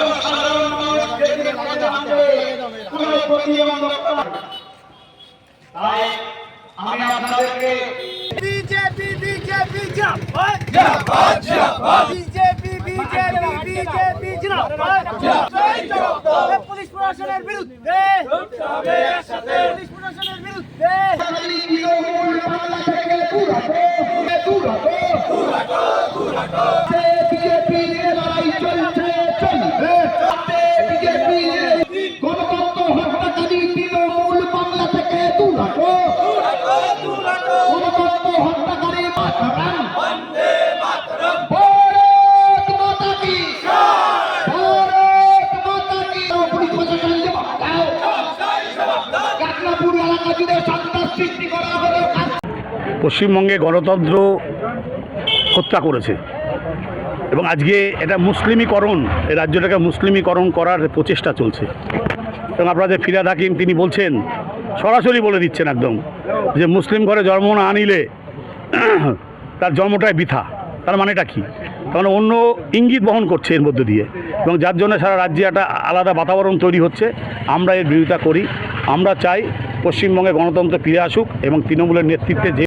এবং সাধারণ মানুষ যেদিকে তাকাতে হবে কোনো প্রতিবন্ধকতা তাই আমি আপনাদেরকে বিজেপি বিজেপি জিন্দাবাদ। জিন্দাবাদ জিন্দাবাদ। বিজেপি বিজেপি বিজেপি জিন্দাবাদ। জিন্দাবাদ পুলিশ প্রশাসনের বিরুদ্ধে। হবে একসাথে। পুলিশ প্রশাসনের বিরুদ্ধে। দূর হটো দূর হটো দূর হটো দূর হটো পশ্চিমবঙ্গে গণতন্ত্র হত্যা করেছে। এবং আজকে এটা মুসলিমীকরণ এই রাজ্যটাকে মুসলিমীকরণ করার প্রচেষ্টা চলছে। এবং আপনাদের ফিরাদ হাকিম তিনি বলছেন সরাসরি বলে দিচ্ছেন একদম যে মুসলিম ঘরে জন্ম না আনিলে তার জন্মটাই বৃথা। তার মানেটা কি? কারণ অন্য ইঙ্গিত বহন করছে এর মধ্যে দিয়ে। এবং যার জন্য সারা রাজ্যে একটা আলাদা বাতাবরণ তৈরি হচ্ছে। আমরা এর বিরোধিতা করি। আমরা চাই পশ্চিমবঙ্গে গণতন্ত্র ফিরে আসুক এবং তৃণমূলের নেতৃত্বে যে